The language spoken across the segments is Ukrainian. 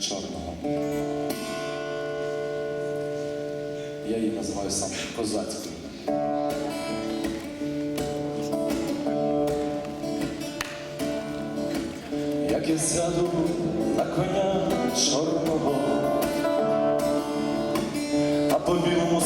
чорного. Я її називаю сам козацькою. Як я сяду на коня чорного, а по білому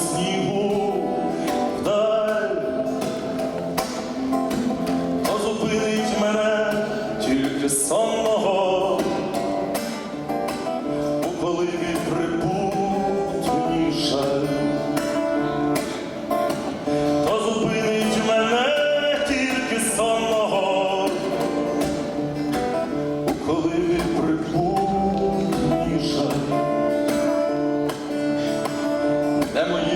Де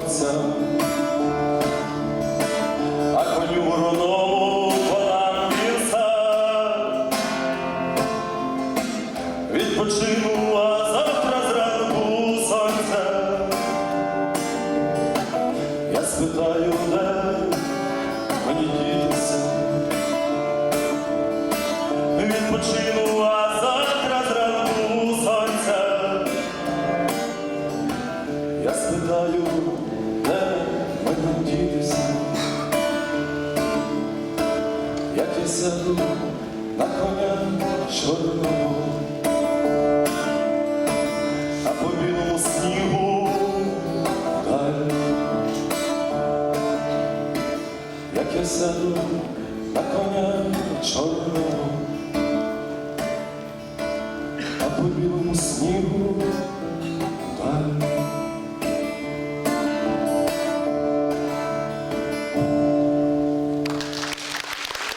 пам'ятця, а коню вороному вірса. Відпочину, а завтра зранку сонце. Я спитаю, де мені дітися. Відпочину, а. Я спитаю, Я на коня чорного, а по білому снігу вдаль. Як я сяду на коня чорного, а по білому снігу вдаль.